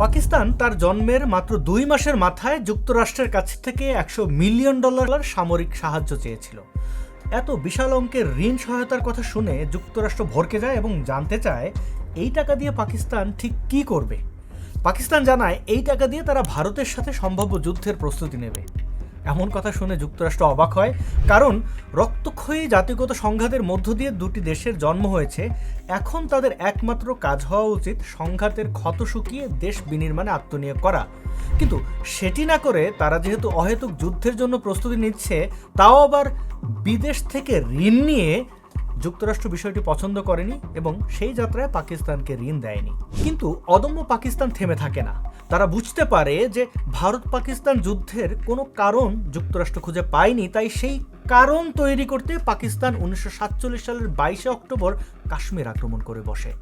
পাকিস্তান তার জন্মের মাত্র দুই মাসের মাথায় যুক্তরাষ্ট্রের কাছ থেকে একশো মিলিয়ন ডলার সামরিক সাহায্য চেয়েছিল। এত বিশাল অঙ্কের ঋণ সহায়তার কথা শুনে যুক্তরাষ্ট্র ভরকে যায় এবং জানতে চায়, এই টাকা দিয়ে পাকিস্তান ঠিক কি করবে? পাকিস্তান জানায়, এই টাকা দিয়ে তারা ভারতের সাথে সম্ভাব্য যুদ্ধের প্রস্তুতি নেবে। এমন কথা শুনে যুক্তরাষ্ট্র অবাক হয়, কারণ রক্তক্ষয়ী জাতিগত সংঘাতের মধ্য দিয়ে দুটি দেশের জন্ম হয়েছে। এখন তাদের একমাত্র কাজ হওয়া উচিত সংঘাতের ক্ষত শুকিয়ে দেশ বিনির্মাণে আত্মনিয়োগ করা। কিন্তু সেটি না করে তারা যেহেতু অহেতুক যুদ্ধের জন্য প্রস্তুতি নিচ্ছে, তাও আবার বিদেশ থেকে ঋণ নিয়ে যুক্তরাষ্ট্র বিষয়টি পছন্দ করেনি এবং সেই যাত্রায় পাকিস্তানকে ঋণ দেয়নি। কিন্তু অদম্য পাকিস্তান থেমে থাকে না। তারা বুঝতে পারে যে ভারত পাকিস্তান যুদ্ধের কোনো কারণ যুক্তরাষ্ট্র খুঁজে পায়নি, তাই সেই কারণ তৈরি করতে পাকিস্তান উনিশশো সাতচল্লিশ সালের বাইশে অক্টোবর কাশ্মীর আক্রমণ করে বসে।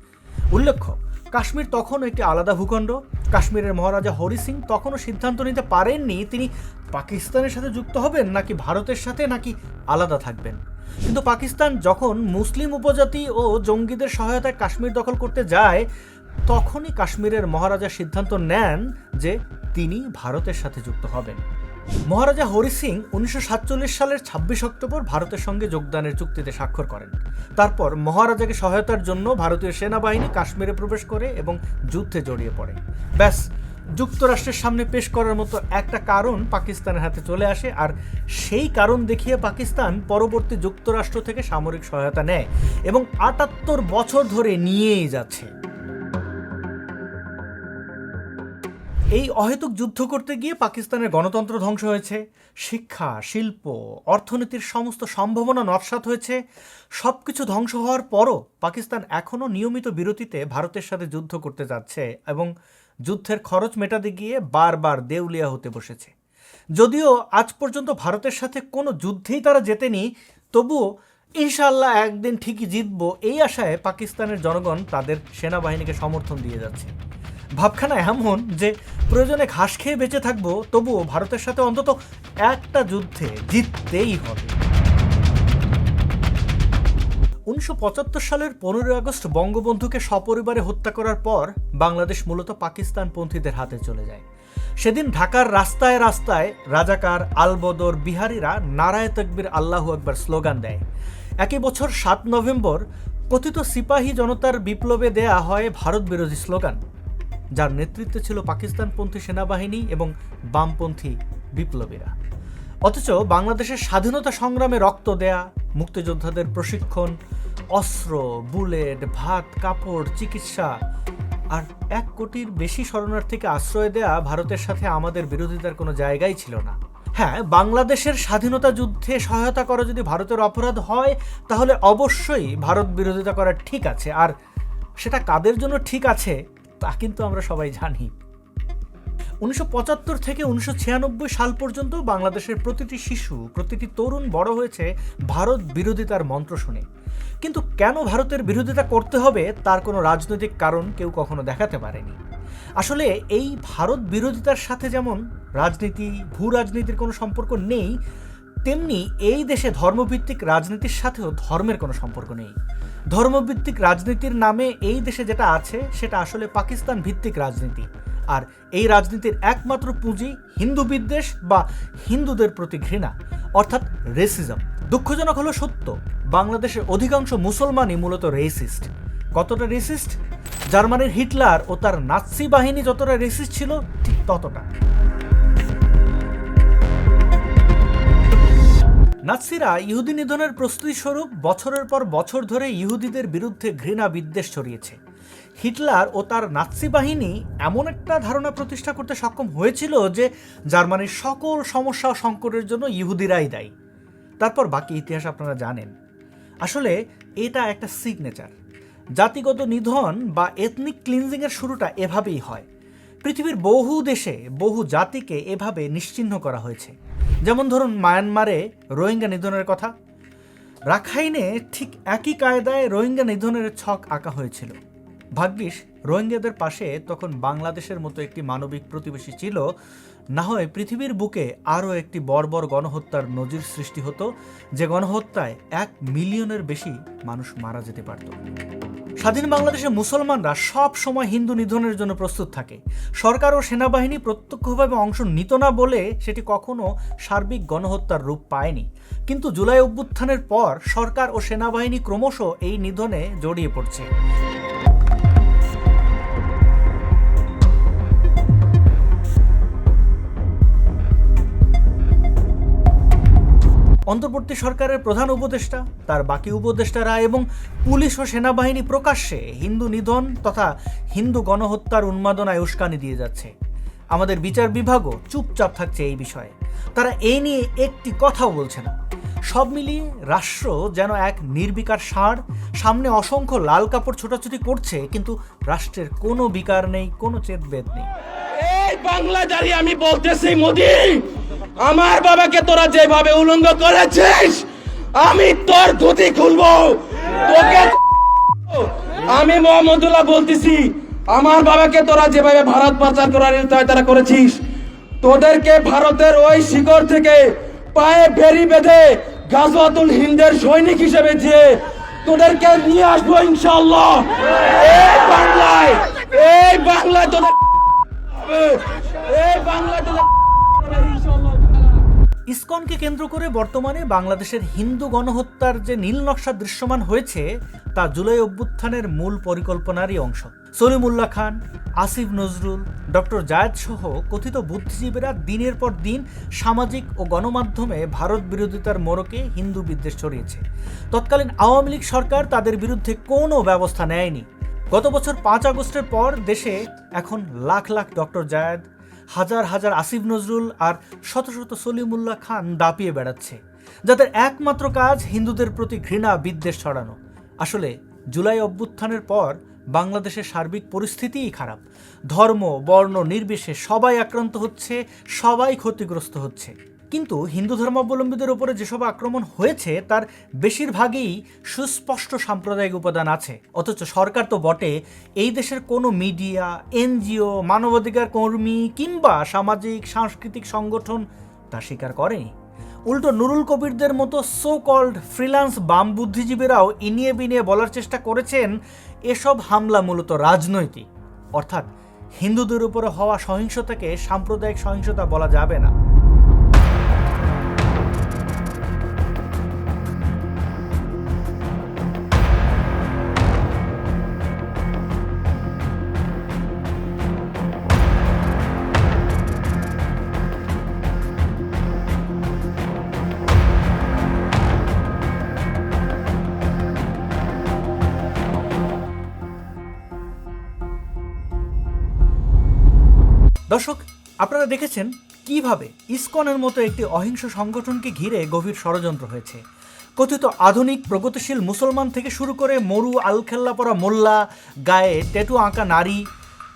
উল্লেখ্য, কাশ্মীর তখনও একটি আলাদা ভূখণ্ড। কাশ্মীরের মহারাজা হরি সিং তখনও সিদ্ধান্ত নিতে পারেননি তিনি পাকিস্তানের সাথে যুক্ত হবেন, নাকি ভারতের সাথে, নাকি আলাদা থাকবেন। কিন্তু পাকিস্তান যখন মুসলিম উপজাতি ও জঙ্গিদের সহায়তায় কাশ্মীর দখল করতে যায়, তখনই কাশ্মীরের মহারাজা সিদ্ধান্ত নেন যে তিনি ভারতের সাথে যুক্ত হবেন। মহারাজা হরি সিং উনিশশো সাতচল্লিশ সালের ছাব্বিশ অক্টোবর ভারতের সঙ্গে যোগদানের চুক্তিতে স্বাক্ষর করেন। তারপর মহারাজাকে সহায়তার জন্য ভারতীয় সেনাবাহিনী কাশ্মীরে প্রবেশ করে এবং যুদ্ধে জড়িয়ে পড়ে। ব্যাস যুক্তরাষ্ট্রের সামনে পেশ করার মতো একটা কারণ পাকিস্তানের হাতে চলে আসে, আর সেই কারণ দেখিয়ে পাকিস্তান পরবর্তী যুক্তরাষ্ট্র থেকে সামরিক সহায়তা নেয় এবং আটাত্তর বছর ধরে নিয়েই যাচ্ছে। এই অহেতুক যুদ্ধ করতে গিয়ে পাকিস্তানের গণতন্ত্র ধ্বংস হয়েছে, শিক্ষা, শিল্প, অর্থনীতির সমস্ত সম্ভাবনা নস্বাত হয়েছে সব কিছু ধ্বংস হওয়ার পরও পাকিস্তান এখনও নিয়মিত বিরতিতে ভারতের সাথে যুদ্ধ করতে যাচ্ছে এবং যুদ্ধের খরচ মেটাতে গিয়ে বারবার দেউলিয়া হতে বসেছে। যদিও আজ পর্যন্ত ভারতের সাথে কোনো যুদ্ধেই তারা জেতেনি, তবুও ইনশাল্লাহ একদিন ঠিকই জিতবো এই আশায় পাকিস্তানের জনগণ তাদের সেনাবাহিনীকে সমর্থন দিয়ে যাচ্ছে। ভাবখানা এমন যে প্রয়োজনে ঘাস খেয়ে বেঁচে থাকব, তবুও ভারতের সাথে অন্তত একটা যুদ্ধে জিততেই হবে। উনিশশো পঁচাত্তর সালের পনেরোই আগস্ট বঙ্গবন্ধুকে সপরিবারে হত্যা করার পর বাংলাদেশ মূলত পাকিস্তানপন্থীদের হাতে চলে যায়। সেদিন ঢাকার রাস্তায় রাস্তায় রাজাকার আলবদর বিহারীরা নারায় তকবির আল্লাহু আকবার স্লোগান দেয়। একই বছর সাত নভেম্বর কথিত সিপাহী জনতার বিপ্লবে দেয়া হয় ভারত বিরোধী স্লোগান, যার নেতৃত্বে ছিল পাকিস্তানপন্থী সেনাবাহিনী এবং বামপন্থী বিপ্লবীরা। অথচ বাংলাদেশের স্বাধীনতা সংগ্রামে রক্ত দেয়া, মুক্তিযোদ্ধাদের প্রশিক্ষণ, অস্ত্র, বুলেট, ভাত, কাপড়, চিকিৎসা, আর এক কোটির বেশি শরণার্থীকে আশ্রয় দেয়া ভারতের সাথে আমাদের বিরোধিতার কোনো জায়গাই ছিল না। হ্যাঁ বাংলাদেশের স্বাধীনতা যুদ্ধে সহায়তা করা যদি ভারতের অপরাধ হয়, তাহলে অবশ্যই ভারত বিরোধিতা করা ঠিক আছে। আর সেটা কাদের জন্য ঠিক আছে, তা কিন্তু আমরা সবাই জানি। উনিশশো পঁচাত্তর থেকে উনিশশো ছিয়ানব্বই সাল পর্যন্ত বাংলাদেশের প্রতিটি শিশু, প্রতিটি তরুণ বড় হয়েছে ভারত বিরোধিতার মন্ত্র শুনে। কিন্তু কেন ভারতের বিরোধিতা করতে হবে তার কোনো রাজনৈতিক কারণ কেউ কখনো দেখাতে পারেনি। আসলে এই ভারত বিরোধিতার সাথে যেমন রাজনীতি, ভূ রাজনীতির কোনো সম্পর্ক নেই, তেমনি এই দেশে ধর্মভিত্তিক রাজনীতির সাথেও ধর্মের কোনো সম্পর্ক নেই। ধর্মভিত্তিক রাজনীতির নামে এই দেশে যেটা আছে, সেটা আসলে পাকিস্তান ভিত্তিক রাজনীতি। আর এই রাজনীতির একমাত্র পুঁজি হিন্দু বিদ্বেষ বা হিন্দুদের প্রতি ঘৃণা, অর্থাৎ রেসিজম দুঃখজনক হলো সত্য, বাংলাদেশের অধিকাংশ মুসলমানই মূলত রেসিস্ট কতটা রেসিস্ট জার্মানির হিটলার ও তার নাৎসি বাহিনী যতটা রেসিস্ট ছিল, ঠিক ততটা। নাৎসিরা ইহুদি নিধনের প্রস্তুতি স্বরূপ বছরের পর বছর ধরে ইহুদিদের বিরুদ্ধে ঘৃণা বিদ্বেষ ছড়িয়েছে। হিটলার ও তার নাৎসি বাহিনী এমন একটা ধারণা প্রতিষ্ঠা করতে সক্ষম হয়েছিল যে জার্মানির সকল সমস্যা সংকটের জন্য ইহুদিরাই দায়ী। তারপর বাকি ইতিহাস আপনারা জানেন। আসলে এটা একটা সিগনেচার জাতিগত নিধন বা এথনিক ক্লিনজিংয়ের শুরুটা এভাবেই হয়। পৃথিবীর বহু দেশে বহু জাতিকে এভাবে নিশ্চিহ্ন করা হয়েছে। যেমন ধরুন মায়ানমারে রোহিঙ্গা নিধনের কথা। রাখাইনে ঠিক একই কায়দায় রোহিঙ্গা নিধনের ছক আঁকা হয়েছিল। ভাগ্যিস, রোহিঙ্গাদের পাশে তখন বাংলাদেশের মতো একটি মানবিক প্রতিবেশী ছিল। না হয় পৃথিবীর বুকে আরও একটি বর্বর গণহত্যার নজির সৃষ্টি হতো, যে গণহত্যায় এক মিলিয়নের বেশি মানুষ মারা যেতে পারত। স্বাধীন বাংলাদেশের মুসলমানরা সব সময় হিন্দু নিধনের জন্য প্রস্তুত থাকে। সরকার ও সেনাবাহিনী প্রত্যক্ষভাবে অংশ নিত না বলে সেটি কখনো সার্বিক গণহত্যার রূপ পায়নি। কিন্তু জুলাই অভ্যুত্থানের পর সরকার ও সেনাবাহিনী ক্রমশ এই নিধনে জড়িয়ে পড়ছে। অন্তর্বর্তী সরকারের প্রধান উপদেষ্টা, তার বাকি উপদেষ্টারা এবং পুলিশ ও সেনাবাহিনী প্রকাশ্যে হিন্দু নিধন তথা হিন্দু গণহত্যার উন্মাদনায় উস্কানি দিয়ে যাচ্ছে। আমাদের বিচার বিভাগও চুপচাপ থাকছে এই বিষয়ে। তারা এই নিয়ে একটি কথাও বলছে না। সব মিলিয়ে রাষ্ট্র যেন এক নির্বিকার ষাঁড়, সামনে অসংখ্য লাল কাপড় ছোটাছুটি করছে, কিন্তু রাষ্ট্রের কোনো বিকার নেই, কোনো চেতবেদ নেই। এই বাংলাদারি আমি বলতেছি মোদি আমার বাবাকে তোরা যেভাবে উলঙ্গ করেছিস, আমি তোর ধুতি খুলবো। তোকে আমি মোহাম্মদুল্লাহ বলতেছি, আমার বাবাকে তোরা যেভাবে ভারত পাচার করার তারা করেছিস, তোদেরকে ভারতের ওই শিকড় থেকে পায়ে বেরি বেঁধে গাজওয়াতুল হিন্দের সৈনিক হিসেবে যে তোদেরকে নিয়ে আসব ইনশাআল্লাহ। এই বাংলায় এই বাংলায় তোদের এই বাংলায় তোদের ইসকনকে কেন্দ্র করে বর্তমানে বাংলাদেশের হিন্দু গণহত্যার যে নীল নকশা দৃশ্যমান হয়েছে, তা জুলাই অভ্যুত্থানের মূল পরিকল্পনারই অংশ। সলিমুল্লাহ খান, আসিফ নজরুল, ডক্টর জায়েদ সহ কথিত বুদ্ধিজীবীরা দিনের পর দিন সামাজিক ও গণমাধ্যমে ভারত বিরোধিতার মোড়কে হিন্দু বিদ্বেষ ছড়িয়েছে। তৎকালীন আওয়ামী লীগ সরকার তাদের বিরুদ্ধে কোনো ব্যবস্থা নেয়নি। গত বছর পাঁচ আগস্টের পর দেশে এখন লাখ লাখ ডক্টর জায়েদ হাজার হাজার আসিফ নজরুল আর শত শত সলিমুল্লাহ খান দাপিয়ে বেড়াচ্ছে, যাদের একমাত্র কাজ হিন্দুদের প্রতি ঘৃণা, বিদ্বেষ ছড়ানো। আসলে জুলাই অভ্যুত্থানের পর বাংলাদেশের সার্বিক পরিস্থিতিই খারাপ। ধর্ম, বর্ণ, নির্বিশেষে সবাই আক্রান্ত হচ্ছে, সবাই ক্ষতিগ্রস্ত হচ্ছে। কিন্তু হিন্দু ধর্মাবলম্বীদের উপরে যেসব আক্রমণ হয়েছে, তার বেশিরভাগই সুস্পষ্ট সাম্প্রদায়িক উপাদান আছে। অথচ সরকার তো বটে, এই দেশের কোনো মিডিয়া, এনজিও, মানবাধিকার কর্মী কিংবা সামাজিক, সাংস্কৃতিক সংগঠন তা স্বীকার করেনি। উল্টো নুরুল কবিরদের মতো সো কল্ড ফ্রিল্যান্স বাম বুদ্ধিজীবীরাও ইনিয়ে বিনিয়ে বলার চেষ্টা করেছেন, এসব হামলা মূলত রাজনৈতিক। অর্থাৎ হিন্দুদের উপরে হওয়া সহিংসতাকে সাম্প্রদায়িক সহিংসতা বলা যাবে না। দর্শক, আপনারা দেখেছেন কীভাবে ইসকনের মতো একটি অহিংস সংগঠনকে ঘিরে গভীর ষড়যন্ত্র হয়েছে। কথিত আধুনিক প্রগতিশীল মুসলমান থেকে শুরু করে মরু, আলখেল্লা পরা মোল্লা, গায়ে ট্যাটু আঁকা নারী,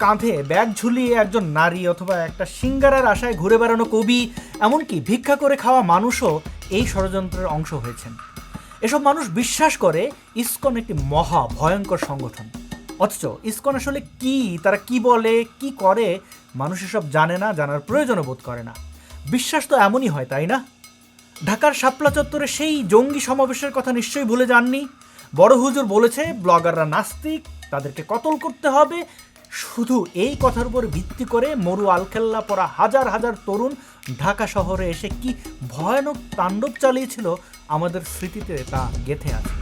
কাঁধে ব্যাগ ঝুলিয়ে একজন নারী অথবা একটা সিঙ্গারার আশায় ঘুরে বেড়ানো কবি, এমনকি ভিক্ষা করে খাওয়া মানুষও এই ষড়যন্ত্রের অংশ হয়েছেন। এসব মানুষ বিশ্বাস করে ইসকন একটি মহা ভয়ঙ্কর সংগঠন। অথচ ইসকন আসলে কি, তারা কি বলে, কি করে, মানুষ এসব জানে না, জানার প্রয়োজনও বোধ করে না। বিশ্বাস তো এমনই হয়, তাই না? ঢাকার শাপলা চত্বরে সেই জঙ্গি সমাবেশের কথা নিশ্চয়ই ভুলে যাননি? বড় হুজুর বলেছে, ব্লগাররা নাস্তিক, তাদেরকে কতল করতে হবে? শুধু এই কথার উপর ভিত্তি করে মরু আলখেল্লা পরা হাজার হাজার তরুণ ঢাকা শহরে এসে কি ভয়ানক তাণ্ডব চালিয়েছিল, আমাদের স্মৃতিতে তা গেথে আছে।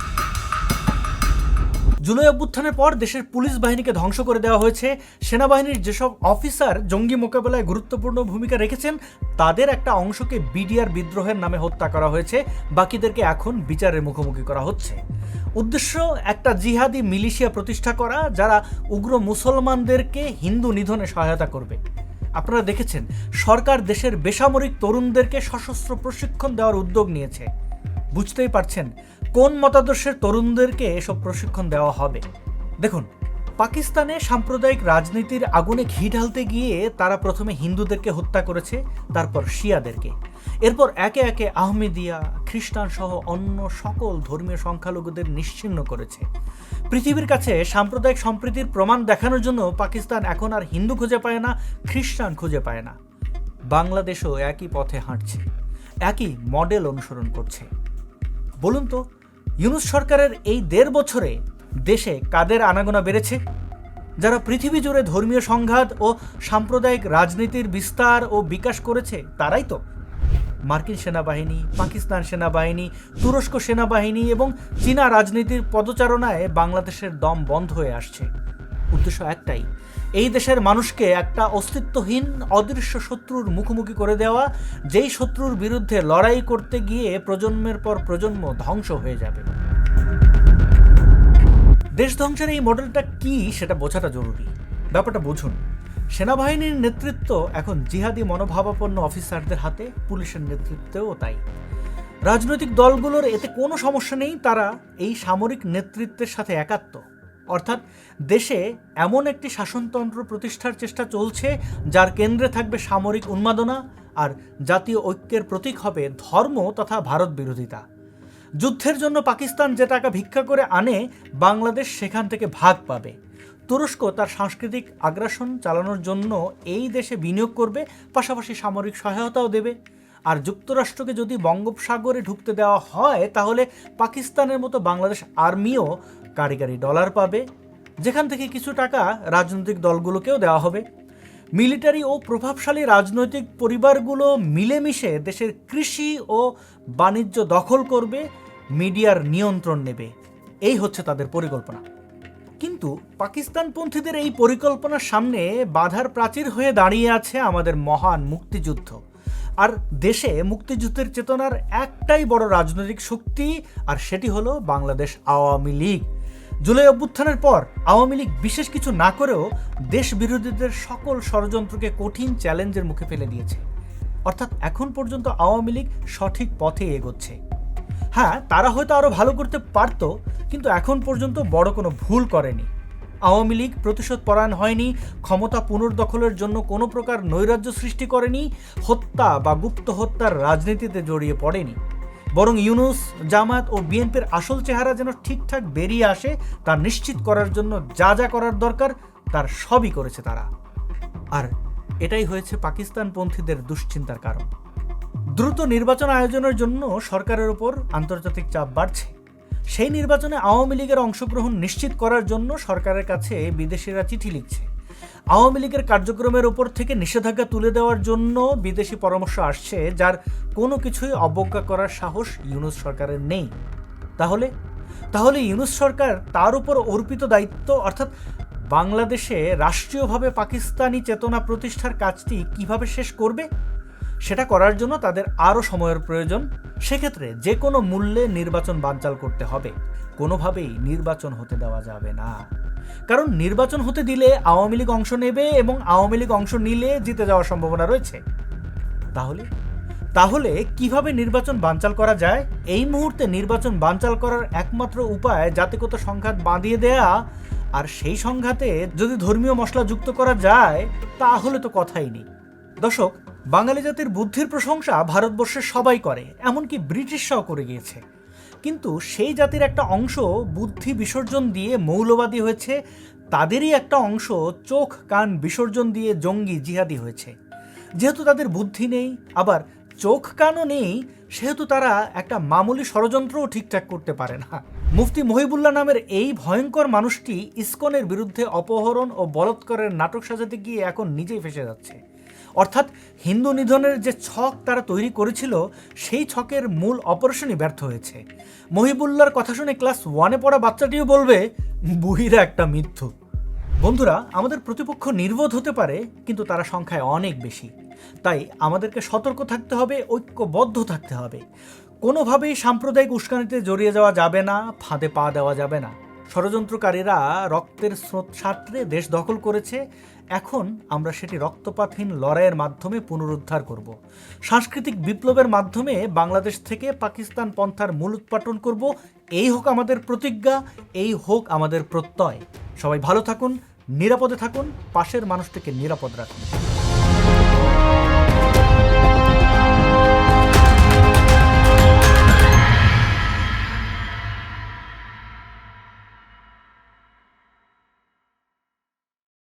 জুলাই অভ্যুত্থানের পর দেশের পুলিশ বাহিনীকে ধ্বংস করে দেওয়া হয়েছে। সেনাবাহিনীর যেসব অফিসার জঙ্গি মোকাবেলায় গুরুত্বপূর্ণ ভূমিকা রেখেছেন, তাদের একটা অংশকে বিডিআর বিদ্রোহের নামে হত্যা করা হয়েছে। বাকিদেরকে এখন বিচারের মুখোমুখি করা হচ্ছে। উদ্দেশ্য, একটা জিহাদি মিলিশিয়া প্রতিষ্ঠা করা, যারা উগ্র মুসলমানদেরকে হিন্দু নিধনে সহায়তা করবে। আপনারা দেখেছেন, সরকার দেশের বেসামরিক তরুণদেরকে সশস্ত্র প্রশিক্ষণ দেওয়ার উদ্যোগ নিয়েছে। বুঝতেই পারছেন কোন মতাদর্শের তরুণদেরকে এসব প্রশিক্ষণ দেওয়া হবে? দেখুন, পাকিস্তানে সাম্প্রদায়িক রাজনীতির আগুনে ঘি ঢালতে গিয়ে তারা প্রথমে হিন্দুদেরকে হত্যা করেছে, তারপর শিয়াদেরকে। এরপর একে একে আহমেদিয়া, খ্রিস্টান সহ অন্য সকল ধর্মীয় সংখ্যালঘুদের নিশ্চিহ্ন করেছে। পৃথিবীর কাছে সাম্প্রদায়িক সম্প্রীতির প্রমাণ দেখানোর জন্য পাকিস্তান এখন আর হিন্দু খুঁজে পায় না, খ্রিস্টান খুঁজে পায় না। বাংলাদেশও একই পথে হাঁটছে, একই মডেল অনুসরণ করছে। বলুন তো ইউনুস সরকারের এই দেড় বছরে দেশে কাদের আনাগোনা বেড়েছে? যারা পৃথিবী জুড়ে ধর্মীয় সংঘাত ও সাম্প্রদায়িক রাজনীতির বিস্তার ও বিকাশ করেছে, তারাই তো। মার্কিন সেনাবাহিনী, পাকিস্তান সেনাবাহিনী, তুরস্ক সেনাবাহিনী এবং চীনা রাজনীতির পদচারণায় বাংলাদেশের দম বন্ধ হয়ে আসছে। উদ্দেশ্য একটাই এই দেশের মানুষকে একটা অস্তিত্বহীন, অদৃশ্য শত্রুর মুখোমুখি করে দেওয়া, যেই শত্রুর বিরুদ্ধে লড়াই করতে গিয়ে প্রজন্মের পর প্রজন্ম ধ্বংস হয়ে যাবে। দেশ ধ্বংসের এই মডেলটা কি সেটা বোঝাটা জরুরি। ব্যাপারটা বুঝুন। সেনাবাহিনীর নেতৃত্ব এখন জিহাদি মনোভাবাপন্ন অফিসারদের হাতে, পুলিশের নেতৃত্বেও তাই। রাজনৈতিক দলগুলোর এতে কোনো সমস্যা নেই, তারা এই সামরিক নেতৃত্বের সাথে একাত্ম। অর্থাৎ দেশে এমন একটি শাসনতন্ত্র প্রতিষ্ঠার চেষ্টা চলছে, যার কেন্দ্রে থাকবে সামরিক উন্মাদনা আর জাতীয় ঐক্যের প্রতীক হবে ধর্ম তথা ভারত বিরোধিতা। যুদ্ধের জন্য পাকিস্তান যে টাকা ভিক্ষা করে আনে, বাংলাদেশ সেখান থেকে ভাগ পাবে। তুরস্ক তার সাংস্কৃতিক আগ্রাসন চালানোর জন্য এই দেশে বিনিয়োগ করবে, পাশাপাশি সামরিক সহায়তাও দেবে। আর যুক্তরাষ্ট্রকে যদি বঙ্গোপসাগরে ঢুকতে দেওয়া হয়, তাহলে পাকিস্তানের মতো বাংলাদেশ আর্মিও কারিগরি ডলার পাবে, যেখান থেকে কিছু টাকা রাজনৈতিক দলগুলোকেও দেওয়া হবে। মিলিটারি ও প্রভাবশালী রাজনৈতিক পরিবারগুলো মিলেমিশে দেশের কৃষি ও বাণিজ্য দখল করবে, মিডিয়ার নিয়ন্ত্রণ নেবে। এই হচ্ছে তাদের পরিকল্পনা। কিন্তু পাকিস্তানপন্থীদের এই পরিকল্পনার সামনে বাধার প্রাচীর হয়ে দাঁড়িয়ে আছে আমাদের মহান মুক্তিযুদ্ধ। আর দেশে মুক্তিযুদ্ধের চেতনার একটাই বড় রাজনৈতিক শক্তি, আর সেটি হলো বাংলাদেশ আওয়ামী লীগ। জুলাই অভ্যুত্থানের পর আওয়ামী লীগ বিশেষ কিছু না করেও দেশ বিরোধীদের সকল ষড়যন্ত্রকে কঠিন চ্যালেঞ্জের মুখে ফেলে দিয়েছে। অর্থাৎ এখন পর্যন্ত আওয়ামী লীগ সঠিক পথে এগোচ্ছে। হ্যাঁ তারা হয়তো আরও ভালো করতে পারতো, কিন্তু এখন পর্যন্ত বড় কোনো ভুল করেনি। আওয়ামী লীগ প্রতিশোধ পরায়ণ হয়নি, ক্ষমতা পুনর্দখলের জন্য কোনো প্রকার নৈরাজ্য সৃষ্টি করেনি, হত্যা বা গুপ্ত হত্যার রাজনীতিতে জড়িয়ে পড়েনি। বরং ইউনুস, জামাত ও বিএনপির আসল চেহারা যেন ঠিকঠাক বেরিয়ে আসে, তা নিশ্চিত করার জন্য যা যা করার দরকার, তার সবই করেছে তারা। আর এটাই হয়েছে পাকিস্তানপন্থীদের দুশ্চিন্তার কারণ। দ্রুত নির্বাচন আয়োজনের জন্য সরকারের উপর আন্তর্জাতিক চাপ বাড়ছে। সেই নির্বাচনে আওয়ামী লীগের অংশগ্রহণ নিশ্চিত করার জন্য সরকারের কাছে বিদেশিরা চিঠি লিখছে। আওয়ামী লীগের কার্যক্রমের উপর থেকে নিষেধাজ্ঞা তুলে দেওয়ার জন্য বিদেশি পরামর্শ আসছে, যার কোনো কিছুই অবজ্ঞা করার সাহস ইউনুস সরকারের নেই। তাহলে? তাহলে ইউনুস সরকার তার উপর অর্পিত দায়িত্ব, অর্থাৎ বাংলাদেশে রাষ্ট্রীয়ভাবে পাকিস্তানি চেতনা প্রতিষ্ঠার কাজটি কীভাবে শেষ করবে? সেটা করার জন্য তাদের আরও সময়ের প্রয়োজন। সেক্ষেত্রে যে কোনো মূল্যে নির্বাচন বানচাল করতে হবে। কোনোভাবেই নির্বাচন হতে দেওয়া যাবে না। কারণ নির্বাচন হতে দিলে আওয়ামী লীগ অংশ নেবে এবং আওয়ামী লীগ অংশ নিলে জিতে যাওয়ার সম্ভাবনা রয়েছে। তাহলে? তাহলে কীভাবে নির্বাচন বানচাল করা যায়? এই মুহূর্তে নির্বাচন বানচাল করার একমাত্র উপায় জাতিগত সংঘাত বাঁধিয়ে দেয়া। আর সেই সংঘাতে যদি ধর্মীয় মশলা যুক্ত করা যায়, তাহলে তো কথাই নেই। দর্শক বাঙালি জাতির বুদ্ধির প্রশংসা ভারতবর্ষের সবাই করে, এমনকি ব্রিটিশরাও করে গিয়েছে। কিন্তু সেই জাতির একটা অংশ বুদ্ধি বিসর্জন দিয়ে মৌলবাদী হয়েছে, তাদেরই একটা অংশ চোখ, কান বিসর্জন দিয়ে জঙ্গি জিহাদি হয়েছে। যেহেতু তাদের বুদ্ধি নেই, আবার চোখ, কানও নেই, সেহেতু তারা একটা মামুলি ষড়যন্ত্রও ঠিকঠাক করতে পারে না। মুফতি মহিবুল্লাহ নামের এই ভয়ঙ্কর মানুষটি ইসকনের বিরুদ্ধে অপহরণ ও বলৎকারের নাটক সাজাতে গিয়ে এখন নিজেই ফেসে যাচ্ছে। অর্থাৎ হিন্দু নিধনের যে ছক তারা তৈরি করেছিল, সেই ছকের মূল অপারেশনই ব্যর্থ হয়েছে। মহিবুল্লার কথা শুনে ক্লাস ওয়ানে পড়া বাচ্চাটিও বলবে বুহিরা একটা মিথ্যু। বন্ধুরা, আমাদের প্রতিপক্ষ নির্বোধ হতে পারে, কিন্তু তারা সংখ্যায় অনেক বেশি। তাই আমাদেরকে সতর্ক থাকতে হবে, ঐক্যবদ্ধ থাকতে হবে। কোনোভাবেই সাম্প্রদায়িক উস্কানিতে জড়িয়ে যাওয়া যাবে না, ফাঁদে পা দেওয়া যাবে না। ষড়যন্ত্রকারীরা রক্তের স্রোত সাঁতরে দেশ দখল করেছে এখন আমরা সেটি রক্তপাতহীন লড়াইয়ের মাধ্যমে পুনরুদ্ধার করব। সাংস্কৃতিক বিপ্লবের মাধ্যমে বাংলাদেশ থেকে পাকিস্তান পন্থার মূল উৎপাটন করব। এই হোক আমাদের প্রতিজ্ঞা, এই হোক আমাদের প্রত্যয়। সবাই ভালো থাকুন, নিরাপদে থাকুন, পাশের মানুষটিকে নিরাপদ রাখুন।